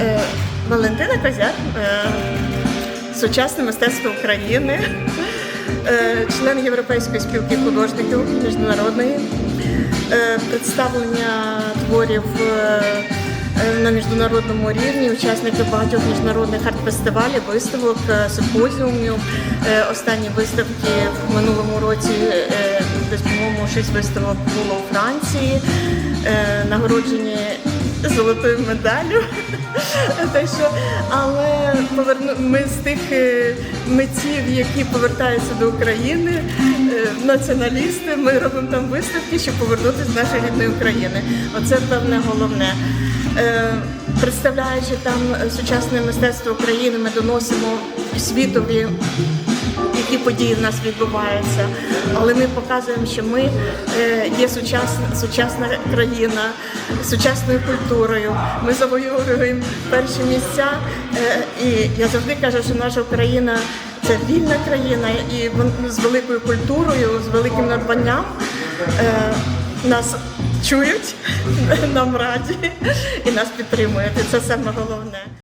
Е, Валентина Козяк, е, сучасне мистецтво України, е, член Європейської спілки художників міжнародної, представлення творів на міжнародному рівні, учасники багатьох міжнародних арт-фестивалів, виставок, симпозіумів. Останні виставки в минулому році, десь, по-моєму, шість виставок було у Франції, нагороджені золотою медаллю. Що, але поверну ми з тих е, митців, які повертаються до України, е, націоналісти. Ми робимо там виставки, щоб повернутися до нашої рідної України. Оце певне головне. Е, Представляючи там сучасне мистецтво України, ми доносимо світові які події в нас відбуваються. Але ми показуємо, що ми е, є сучасна, сучасна країна сучасною культурою. Ми завоюємо перші місця. Е, І я завжди кажу, що наша Україна це вільна країна і з великою культурою, з великим надбанням. Е, Нас чують, нам раді і нас підтримують. Це саме головне.